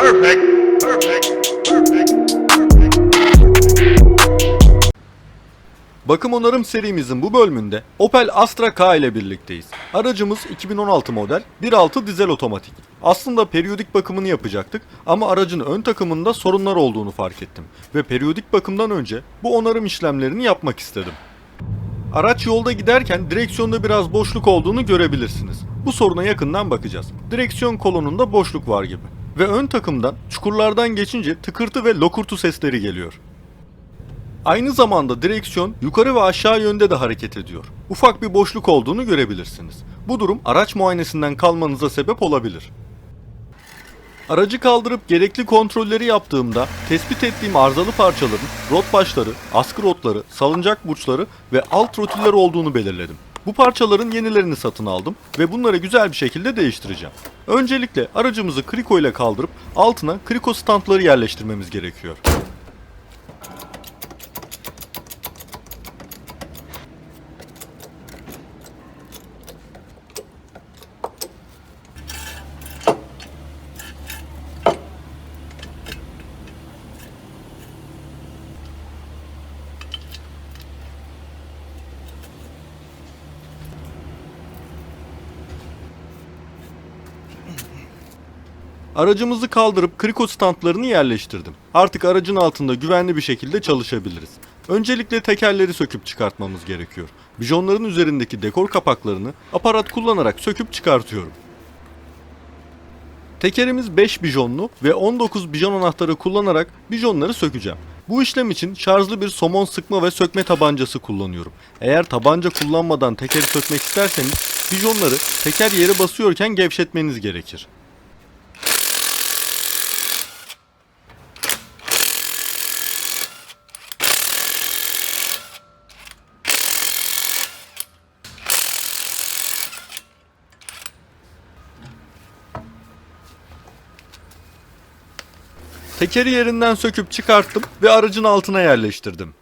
Perfect. Bakım onarım serimizin bu bölümünde Opel Astra K ile birlikteyiz. Aracımız 2016 model 1.6 dizel otomatik. Aslında periyodik bakımını yapacaktık ama aracın ön takımında sorunlar olduğunu fark ettim. Ve periyodik bakımdan önce bu onarım işlemlerini yapmak istedim. Araç yolda giderken direksiyonda biraz boşluk olduğunu görebilirsiniz. Bu soruna yakından bakacağız. Direksiyon kolonunda boşluk var gibi. Ve ön takımdan çukurlardan geçince tıkırtı ve lokurtu sesleri geliyor. Aynı zamanda direksiyon yukarı ve aşağı yönde de hareket ediyor. Ufak bir boşluk olduğunu görebilirsiniz. Bu durum araç muayenesinden kalmanıza sebep olabilir. Aracı kaldırıp gerekli kontrolleri yaptığımda tespit ettiğim arızalı parçaların rot başları, askı rotları, salıncak burçları ve alt rotiller olduğunu belirledim. Bu parçaların yenilerini satın aldım ve bunları güzel bir şekilde değiştireceğim. Öncelikle aracımızı kriko ile kaldırıp altına kriko standları yerleştirmemiz gerekiyor. Aracımızı kaldırıp kriko standlarını yerleştirdim. Artık aracın altında güvenli bir şekilde çalışabiliriz. Öncelikle tekerleri söküp çıkartmamız gerekiyor. Bijonların üzerindeki dekor kapaklarını aparat kullanarak söküp çıkartıyorum. Tekerimiz 5 bijonlu ve 19 bijon anahtarı kullanarak bijonları sökeceğim. Bu işlem için şarjlı bir somon sıkma ve sökme tabancası kullanıyorum. Eğer tabanca kullanmadan tekeri sökmek isterseniz bijonları teker yere basıyorken gevşetmeniz gerekir. Tekeri yerinden söküp çıkarttım ve aracın altına yerleştirdim.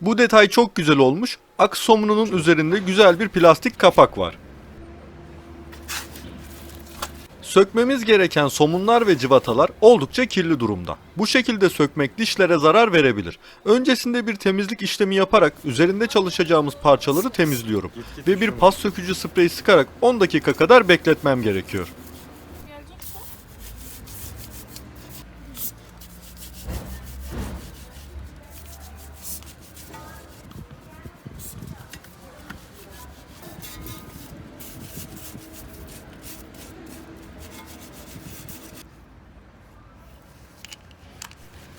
Bu detay çok güzel olmuş. Aks somununun üzerinde güzel bir plastik kapak var. Sökmemiz gereken somunlar ve cıvatalar oldukça kirli durumda. Bu şekilde sökmek dişlere zarar verebilir. Öncesinde bir temizlik işlemi yaparak üzerinde çalışacağımız parçaları temizliyorum. Ve bir pas sökücü spreyi sıkarak 10 dakika kadar bekletmem gerekiyor.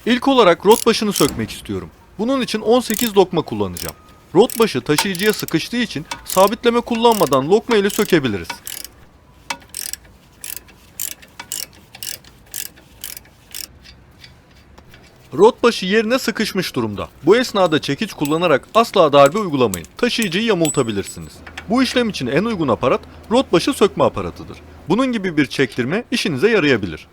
İlk olarak rot başını sökmek istiyorum. Bunun için 18 lokma kullanacağım. Rot başı taşıyıcıya sıkıştığı için sabitleme kullanmadan lokma ile sökebiliriz. Rot başı yerine sıkışmış durumda. Bu esnada çekiç kullanarak asla darbe uygulamayın. Taşıyıcıyı yamultabilirsiniz. Bu işlem için en uygun aparat rot başı sökme aparatıdır. Bunun gibi bir çektirme işinize yarayabilir.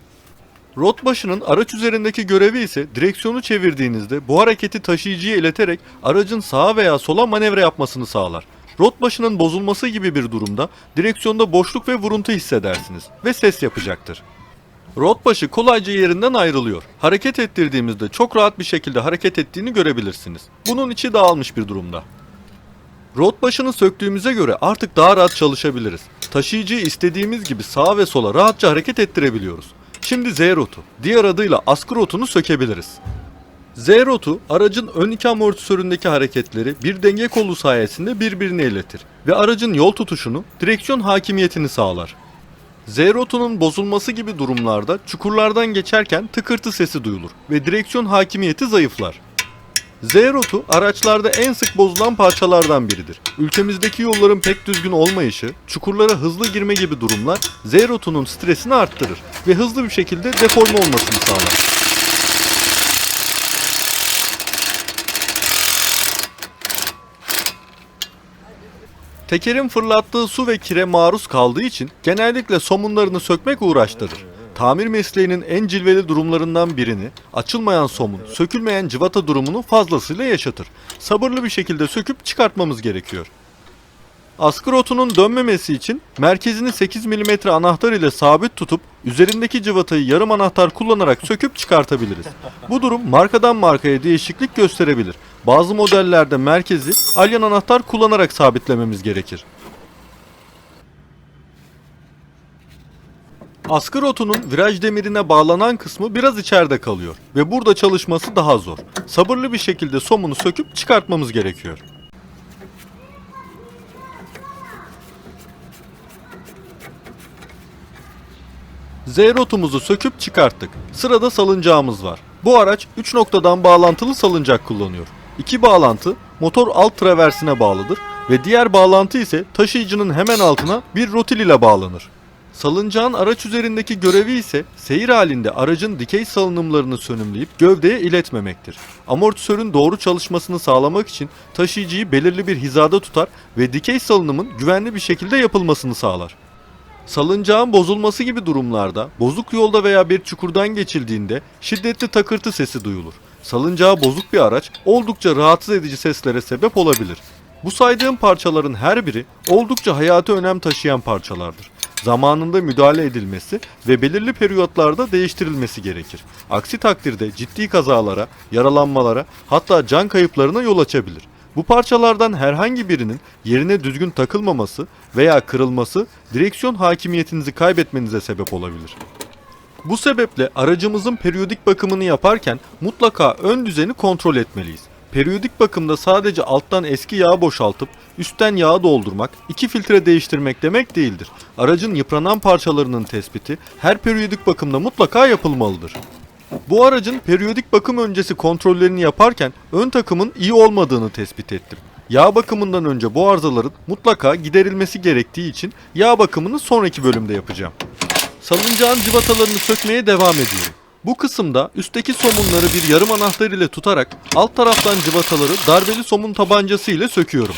Rot başının araç üzerindeki görevi ise direksiyonu çevirdiğinizde bu hareketi taşıyıcıya ileterek aracın sağa veya sola manevra yapmasını sağlar. Rot başının bozulması gibi bir durumda direksiyonda boşluk ve vuruntu hissedersiniz ve ses yapacaktır. Rot başı kolayca yerinden ayrılıyor. Hareket ettirdiğimizde çok rahat bir şekilde hareket ettiğini görebilirsiniz. Bunun içi dağılmış bir durumda. Rot başını söktüğümüze göre artık daha rahat çalışabiliriz. Taşıyıcıyı istediğimiz gibi sağa ve sola rahatça hareket ettirebiliyoruz. Şimdi Z rotu, diğer adıyla askı rotunu sökebiliriz. Z rotu aracın ön iki amortisöründeki hareketleri bir denge kolu sayesinde birbirine iletir ve aracın yol tutuşunu, direksiyon hakimiyetini sağlar. Z rotunun bozulması gibi durumlarda çukurlardan geçerken tıkırtı sesi duyulur ve direksiyon hakimiyeti zayıflar. Z-Rotu araçlarda en sık bozulan parçalardan biridir. Ülkemizdeki yolların pek düzgün olmayışı, çukurlara hızlı girme gibi durumlar Z-Rotunun stresini arttırır ve hızlı bir şekilde deforme olmasını sağlar. Tekerin fırlattığı su ve kire maruz kaldığı için genellikle somunlarını sökmek uğraştırır. Tamir mesleğinin en cilveli durumlarından birini açılmayan somun, sökülmeyen cıvata durumunu fazlasıyla yaşatır. Sabırlı bir şekilde söküp çıkartmamız gerekiyor. Askı rotunun dönmemesi için merkezini 8 mm anahtar ile sabit tutup üzerindeki cıvatayı yarım anahtar kullanarak söküp çıkartabiliriz. Bu durum markadan markaya değişiklik gösterebilir. Bazı modellerde merkezi alyan anahtar kullanarak sabitlememiz gerekir. Askı rotunun viraj demirine bağlanan kısmı biraz içeride kalıyor ve burada çalışması daha zor. Sabırlı bir şekilde somunu söküp çıkartmamız gerekiyor. Z rotumuzu söküp çıkarttık. Sırada salıncağımız var. Bu araç 3 noktadan bağlantılı salıncak kullanıyor. İki bağlantı motor alt traversine bağlıdır ve diğer bağlantı ise taşıyıcının hemen altına bir rotil ile bağlanır. Salıncağın araç üzerindeki görevi ise seyir halinde aracın dikey salınımlarını sönümleyip gövdeye iletmemektir. Amortisörün doğru çalışmasını sağlamak için taşıyıcıyı belirli bir hizada tutar ve dikey salınımın güvenli bir şekilde yapılmasını sağlar. Salıncağın bozulması gibi durumlarda bozuk yolda veya bir çukurdan geçildiğinde şiddetli takırtı sesi duyulur. Salıncağı bozuk bir araç oldukça rahatsız edici seslere sebep olabilir. Bu saydığım parçaların her biri oldukça hayati önem taşıyan parçalardır. Zamanında müdahale edilmesi ve belirli periyotlarda değiştirilmesi gerekir. Aksi takdirde ciddi kazalara, yaralanmalara hatta can kayıplarına yol açabilir. Bu parçalardan herhangi birinin yerine düzgün takılmaması veya kırılması direksiyon hakimiyetinizi kaybetmenize sebep olabilir. Bu sebeple aracımızın periyodik bakımını yaparken mutlaka ön düzeni kontrol etmeliyiz. Periyodik bakımda sadece alttan eski yağı boşaltıp üstten yağı doldurmak, iki filtre değiştirmek demek değildir. Aracın yıpranan parçalarının tespiti her periyodik bakımda mutlaka yapılmalıdır. Bu aracın periyodik bakım öncesi kontrollerini yaparken ön takımın iyi olmadığını tespit ettim. Yağ bakımından önce bu arızaların mutlaka giderilmesi gerektiği için yağ bakımını sonraki bölümde yapacağım. Salıncağın cıvatalarını sökmeye devam ediyorum. Bu kısımda üstteki somunları bir yarım anahtar ile tutarak alt taraftan cıvataları darbeli somun tabancası ile söküyorum.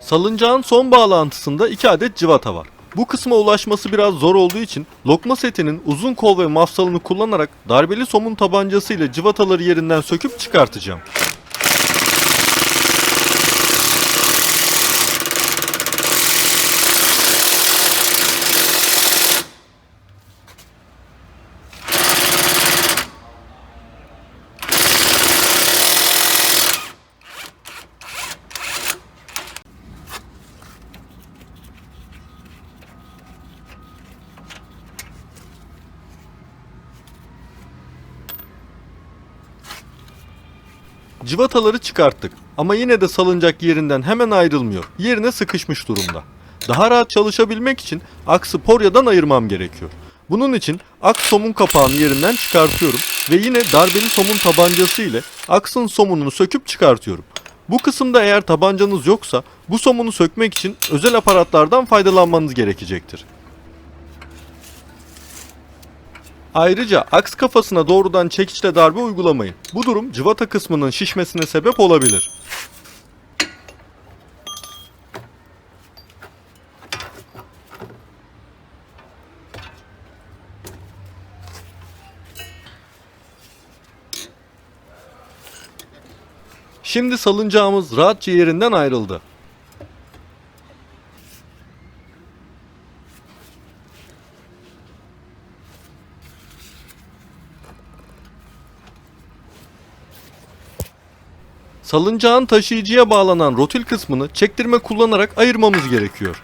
Salıncağın son bağlantısında iki adet cıvata var. Bu kısma ulaşması biraz zor olduğu için lokma setinin uzun kol ve mafsalını kullanarak darbeli somun tabancası ile cıvataları yerinden söküp çıkartacağım. Cıvataları çıkarttık ama yine de salıncak yerinden hemen ayrılmıyor. Yerine sıkışmış durumda. Daha rahat çalışabilmek için aksı poryadan ayırmam gerekiyor. Bunun için aks somun kapağını yerinden çıkartıyorum ve yine darbeli somun tabancası ile aksın somununu söküp çıkartıyorum. Bu kısımda eğer tabancanız yoksa bu somunu sökmek için özel aparatlardan faydalanmanız gerekecektir. Ayrıca aks kafasına doğrudan çekiçle darbe uygulamayın. Bu durum cıvata kısmının şişmesine sebep olabilir. Şimdi salıncağımız rahatça yerinden ayrıldı. Salıncağın taşıyıcıya bağlanan rotil kısmını çektirme kullanarak ayırmamız gerekiyor.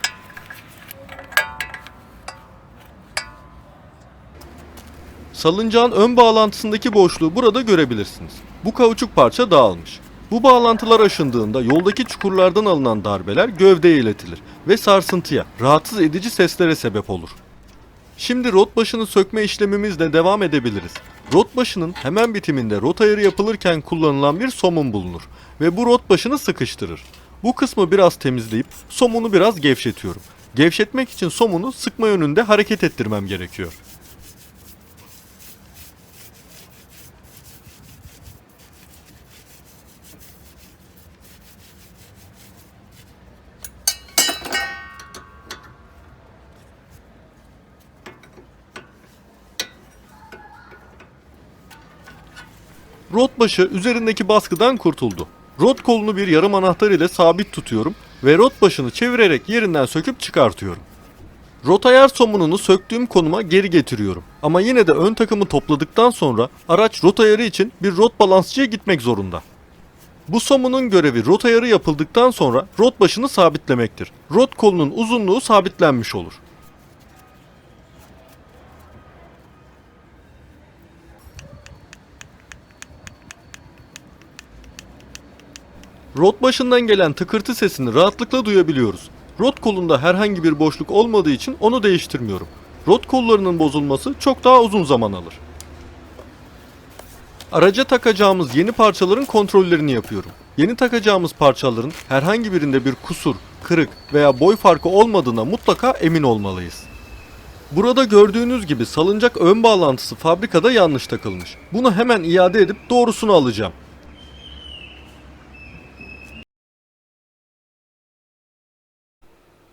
Salıncağın ön bağlantısındaki boşluğu burada görebilirsiniz. Bu kauçuk parça dağılmış. Bu bağlantılar aşındığında yoldaki çukurlardan alınan darbeler gövdeye iletilir ve sarsıntıya, rahatsız edici seslere sebep olur. Şimdi rot başını sökme işlemimizle devam edebiliriz. Rot başının hemen bitiminde rot ayarı yapılırken kullanılan bir somun bulunur ve bu rot başını sıkıştırır. Bu kısmı biraz temizleyip somunu biraz gevşetiyorum. Gevşetmek için somunu sıkma yönünde hareket ettirmem gerekiyor. Rot başı üzerindeki baskıdan kurtuldu. Rot kolunu bir yarım anahtar ile sabit tutuyorum ve rot başını çevirerek yerinden söküp çıkartıyorum. Rot ayar somununu söktüğüm konuma geri getiriyorum. Ama yine de ön takımı topladıktan sonra araç rot ayarı için bir rot balansçıya gitmek zorunda. Bu somunun görevi rot ayarı yapıldıktan sonra rot başını sabitlemektir. Rot kolunun uzunluğu sabitlenmiş olur. Rot başından gelen tıkırtı sesini rahatlıkla duyabiliyoruz. Rot kolunda herhangi bir boşluk olmadığı için onu değiştirmiyorum. Rot kollarının bozulması çok daha uzun zaman alır. Araca takacağımız yeni parçaların kontrollerini yapıyorum. Yeni takacağımız parçaların herhangi birinde bir kusur, kırık veya boy farkı olmadığına mutlaka emin olmalıyız. Burada gördüğünüz gibi salıncak ön bağlantısı fabrikada yanlış takılmış. Bunu hemen iade edip doğrusunu alacağım.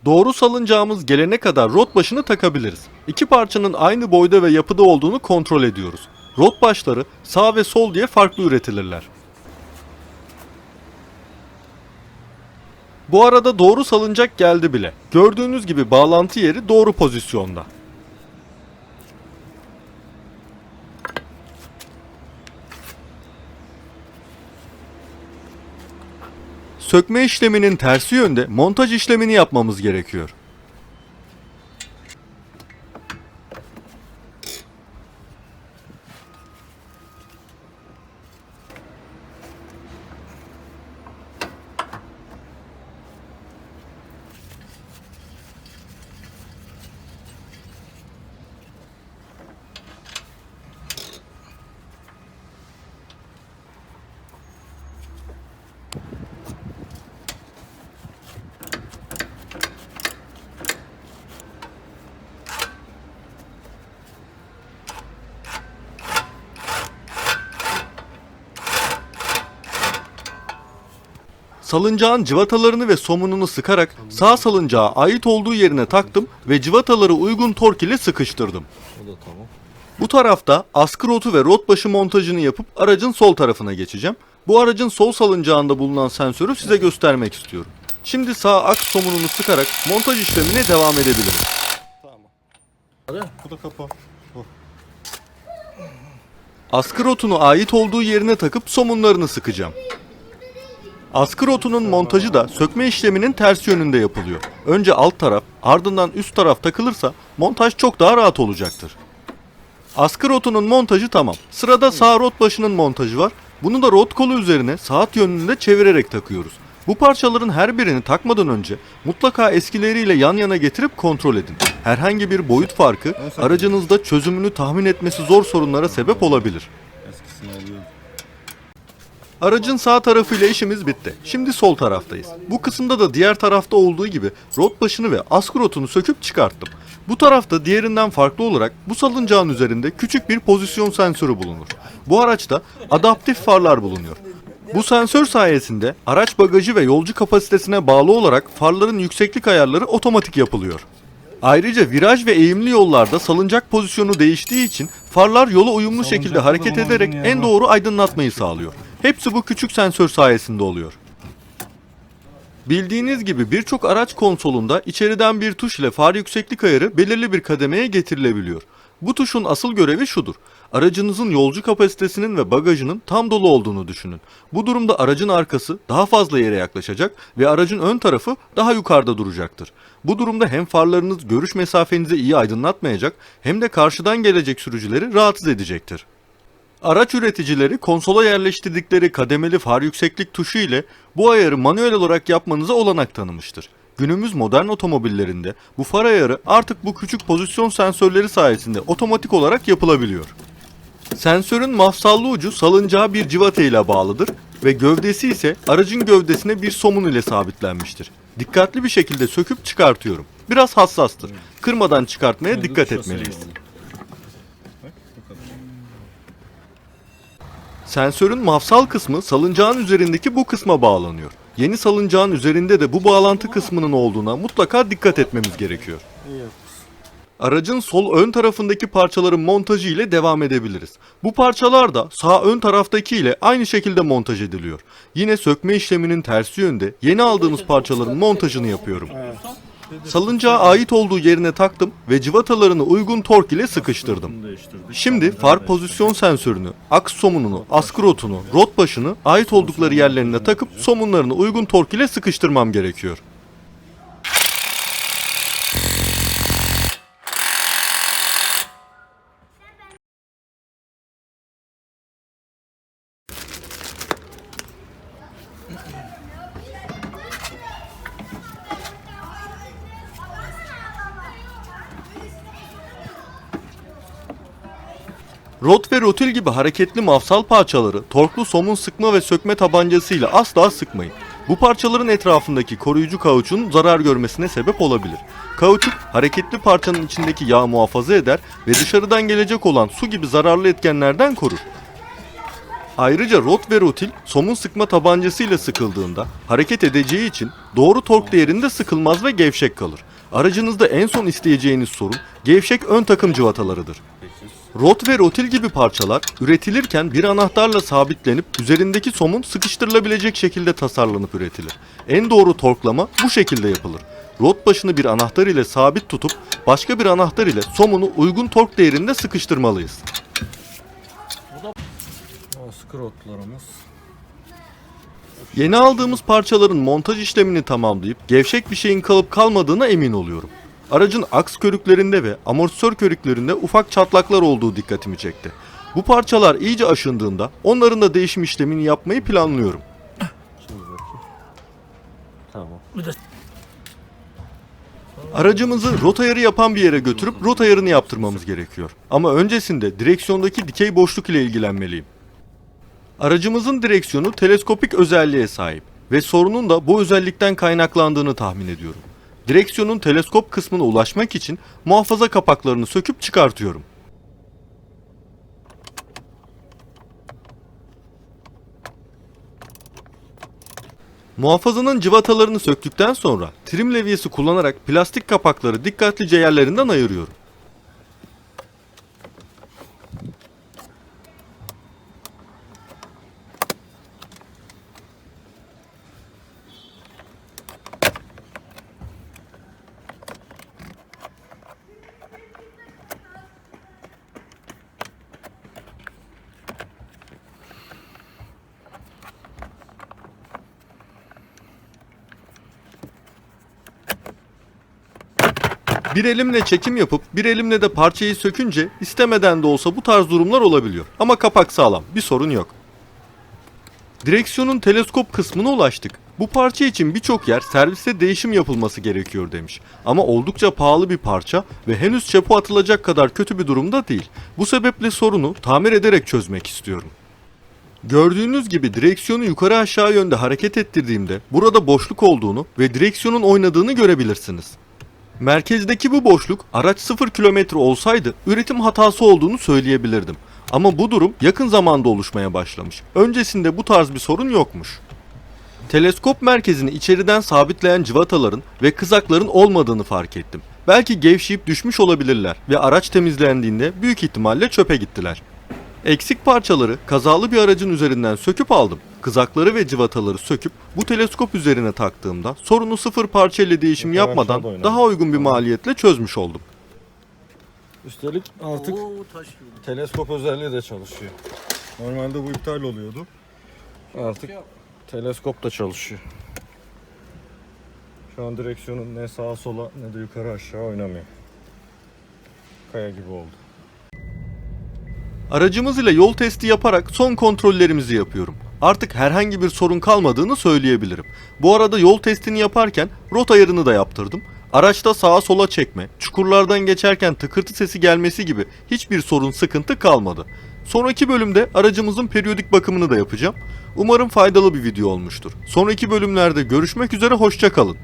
Doğru salıncağımız gelene kadar rot başını takabiliriz. İki parçanın aynı boyda ve yapıda olduğunu kontrol ediyoruz. Rot başları sağ ve sol diye farklı üretilirler. Bu arada doğru salıncak geldi bile. Gördüğünüz gibi bağlantı yeri doğru pozisyonda. Sökme işleminin tersi yönde montaj işlemini yapmamız gerekiyor. Salıncağın cıvatalarını ve somununu sıkarak sağ salıncağa ait olduğu yerine taktım ve cıvataları uygun tork ile sıkıştırdım. O da tamam. Bu tarafta askı rotu ve rot başı montajını yapıp aracın sol tarafına geçeceğim. Bu aracın sol salıncağında bulunan sensörü size göstermek istiyorum. Şimdi sağ aks somununu sıkarak montaj işlemine devam edebilirim. Tamam. Bu da kapa. Askı rotunu ait olduğu yerine takıp somunlarını sıkacağım. Askı rotunun montajı da sökme işleminin ters yönünde yapılıyor. Önce alt taraf, ardından üst taraf takılırsa montaj çok daha rahat olacaktır. Askı rotunun montajı tamam. Sırada sağ rot başının montajı var. Bunu da rot kolu üzerine saat yönünde çevirerek takıyoruz. Bu parçaların her birini takmadan önce mutlaka eskileriyle yan yana getirip kontrol edin. Herhangi bir boyut farkı aracınızda çözümünü tahmin etmesi zor sorunlara sebep olabilir. Aracın sağ tarafıyla işimiz bitti. Şimdi sol taraftayız. Bu kısımda da diğer tarafta olduğu gibi rot başını ve askı rotunu söküp çıkarttım. Bu tarafta diğerinden farklı olarak bu salıncağın üzerinde küçük bir pozisyon sensörü bulunur. Bu araçta adaptif farlar bulunuyor. Bu sensör sayesinde araç bagajı ve yolcu kapasitesine bağlı olarak farların yükseklik ayarları otomatik yapılıyor. Ayrıca viraj ve eğimli yollarda salıncak pozisyonu değiştiği için farlar yola uyumlu şekilde hareket ederek en doğru aydınlatmayı sağlıyor. Hepsi bu küçük sensör sayesinde oluyor. Bildiğiniz gibi birçok araç konsolunda içeriden bir tuş ile far yükseklik ayarı belirli bir kademeye getirilebiliyor. Bu tuşun asıl görevi şudur. Aracınızın yolcu kapasitesinin ve bagajının tam dolu olduğunu düşünün. Bu durumda aracın arkası daha fazla yere yaklaşacak ve aracın ön tarafı daha yukarıda duracaktır. Bu durumda hem farlarınız görüş mesafenizi iyi aydınlatmayacak hem de karşıdan gelecek sürücüleri rahatsız edecektir. Araç üreticileri konsola yerleştirdikleri kademeli far yükseklik tuşu ile bu ayarı manuel olarak yapmanıza olanak tanımıştır. Günümüz modern otomobillerinde bu far ayarı artık bu küçük pozisyon sensörleri sayesinde otomatik olarak yapılabiliyor. Sensörün mafsallı ucu salıncağa bir civata ile bağlıdır ve gövdesi ise aracın gövdesine bir somun ile sabitlenmiştir. Dikkatli bir şekilde söküp çıkartıyorum. Biraz hassastır. Kırmadan çıkartmaya dikkat etmeliyiz. Sensörün mafsal kısmı salıncağın üzerindeki bu kısma bağlanıyor. Yeni salıncağın üzerinde de bu bağlantı kısmının olduğuna mutlaka dikkat etmemiz gerekiyor. Aracın sol ön tarafındaki parçaların montajı ile devam edebiliriz. Bu parçalar da sağ ön taraftaki ile aynı şekilde montaj ediliyor. Yine sökme işleminin tersi yönde yeni aldığımız parçaların montajını yapıyorum. Salıncağa ait olduğu yerine taktım ve civatalarını uygun tork ile sıkıştırdım. Şimdi far pozisyon sensörünü, aks somununu, askı rotunu, rot başını ait oldukları yerlerine takıp somunlarını uygun tork ile sıkıştırmam gerekiyor. Rot ve rotil gibi hareketli mafsal parçaları torklu somun sıkma ve sökme tabancasıyla asla sıkmayın. Bu parçaların etrafındaki koruyucu kauçun zarar görmesine sebep olabilir. Kauçuk hareketli parçanın içindeki yağı muhafaza eder ve dışarıdan gelecek olan su gibi zararlı etkenlerden korur. Ayrıca rot ve rotil somun sıkma tabancasıyla sıkıldığında hareket edeceği için doğru tork değerinde sıkılmaz ve gevşek kalır. Aracınızda en son isteyeceğiniz sorun gevşek ön takım cıvatalarıdır. Rot ve rotil gibi parçalar üretilirken bir anahtarla sabitlenip üzerindeki somun sıkıştırılabilecek şekilde tasarlanıp üretilir. En doğru torklama bu şekilde yapılır. Rot başını bir anahtar ile sabit tutup başka bir anahtar ile somunu uygun tork değerinde sıkıştırmalıyız. Askı rotlarımız. Yeni aldığımız parçaların montaj işlemini tamamlayıp gevşek bir şeyin kalıp kalmadığına emin oluyorum. Aracın aks körüklerinde ve amortisör körüklerinde ufak çatlaklar olduğu dikkatimi çekti. Bu parçalar iyice aşındığında onların da değişim işlemini yapmayı planlıyorum. Şimdi bakayım. Tamam. Aracımızı rot ayarı yapan bir yere götürüp rot ayarını yaptırmamız gerekiyor. Ama öncesinde direksiyondaki dikey boşluk ile ilgilenmeliyim. Aracımızın direksiyonu teleskopik özelliğe sahip ve sorunun da bu özellikten kaynaklandığını tahmin ediyorum. Direksiyonun teleskop kısmına ulaşmak için muhafaza kapaklarını söküp çıkartıyorum. Muhafazanın cıvatalarını söktükten sonra trim levyesi kullanarak plastik kapakları dikkatlice yerlerinden ayırıyorum. Bir elimle çekim yapıp bir elimle de parçayı sökünce istemeden de olsa bu tarz durumlar olabiliyor. Ama kapak sağlam, bir sorun yok. Direksiyonun teleskop kısmına ulaştık. Bu parça için birçok yer serviste değişim yapılması gerekiyor demiş. Ama oldukça pahalı bir parça ve henüz çöpe atılacak kadar kötü bir durumda değil. Bu sebeple sorunu tamir ederek çözmek istiyorum. Gördüğünüz gibi direksiyonu yukarı aşağı yönde hareket ettirdiğimde burada boşluk olduğunu ve direksiyonun oynadığını görebilirsiniz. Merkezdeki bu boşluk araç 0 kilometre olsaydı üretim hatası olduğunu söyleyebilirdim. Ama bu durum yakın zamanda oluşmaya başlamış. Öncesinde bu tarz bir sorun yokmuş. Teleskop merkezini içeriden sabitleyen cıvataların ve kızakların olmadığını fark ettim. Belki gevşeyip düşmüş olabilirler ve araç temizlendiğinde büyük ihtimalle çöpe gittiler. Eksik parçaları kazalı bir aracın üzerinden söküp aldım. Kızakları ve cıvataları söküp bu teleskop üzerine taktığımda sorunu sıfır parça ile değişim yapmadan daha uygun bir maliyetle çözmüş oldum. Üstelik artık teleskop özelliği de çalışıyor. Normalde bu iptal oluyordu. Artık teleskop da çalışıyor. Şu an direksiyonun ne sağa sola ne de yukarı aşağı oynamıyor. Kaya gibi oldu. Aracımız ile yol testi yaparak son kontrollerimizi yapıyorum. Artık herhangi bir sorun kalmadığını söyleyebilirim. Bu arada yol testini yaparken rot ayarını da yaptırdım. Araçta sağa sola çekme, çukurlardan geçerken tıkırtı sesi gelmesi gibi hiçbir sorun sıkıntı kalmadı. Sonraki bölümde aracımızın periyodik bakımını da yapacağım. Umarım faydalı bir video olmuştur. Sonraki bölümlerde görüşmek üzere hoşçakalın.